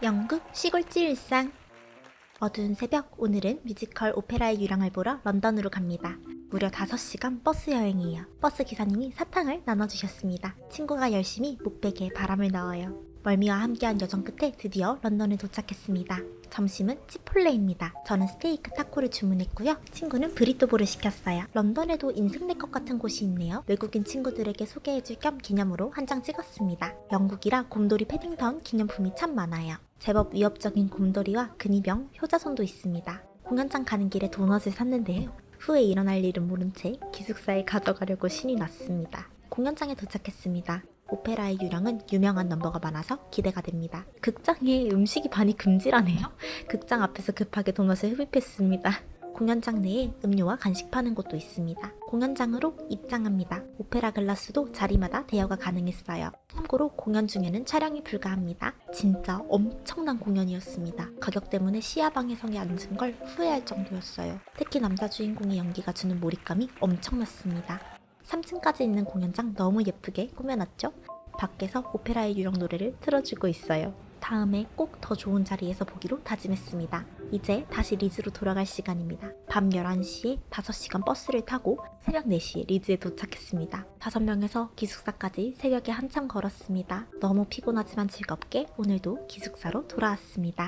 영국 시골집 일상 어두운 새벽 오늘은 뮤지컬 오페라의 유랑을 보러 런던으로 갑니다. 무려 5시간 버스 여행이에요. 버스 기사님이 사탕을 나눠주셨습니다. 친구가 열심히 목베개에 바람을 넣어요. 멀미와 함께한 여정 끝에 드디어 런던에 도착했습니다. 점심은 치폴레입니다. 저는 스테이크 타코를 주문했고요. 친구는 브리또볼을 시켰어요. 런던에도 인생 네컷 같은 곳이 있네요. 외국인 친구들에게 소개해줄 겸 기념으로 한 장 찍었습니다. 영국이라 곰돌이 패딩턴 기념품이 참 많아요. 제법 위협적인 곰돌이와 근위병, 효자손도 있습니다. 공연장 가는 길에 도넛을 샀는데요. 후에 일어날 일은 모른 채 기숙사에 가져가려고 신이 났습니다. 공연장에 도착했습니다. 오페라의 유령은 유명한 넘버가 많아서 기대가 됩니다. 극장에 음식이 많이 금지라네요. 극장 앞에서 급하게 도넛을 흡입했습니다. 공연장 내에 음료와 간식 파는 곳도 있습니다. 공연장으로 입장합니다. 오페라 글라스도 자리마다 대여가 가능했어요. 참고로 공연 중에는 촬영이 불가합니다. 진짜 엄청난 공연이었습니다. 가격 때문에 시야방에성에 앉은 걸 후회할 정도였어요. 특히 남자 주인공의 연기가 주는 몰입감이 엄청났습니다. 3층까지 있는 공연장 너무 예쁘게 꾸며놨죠? 밖에서 오페라의 유령 노래를 틀어주고 있어요. 다음에 꼭 더 좋은 자리에서 보기로 다짐했습니다. 이제 다시 리즈로 돌아갈 시간입니다. 밤 11시에 5시간 버스를 타고 새벽 4시에 리즈에 도착했습니다. 5명에서 기숙사까지 새벽에 한참 걸었습니다. 너무 피곤하지만 즐겁게 오늘도 기숙사로 돌아왔습니다.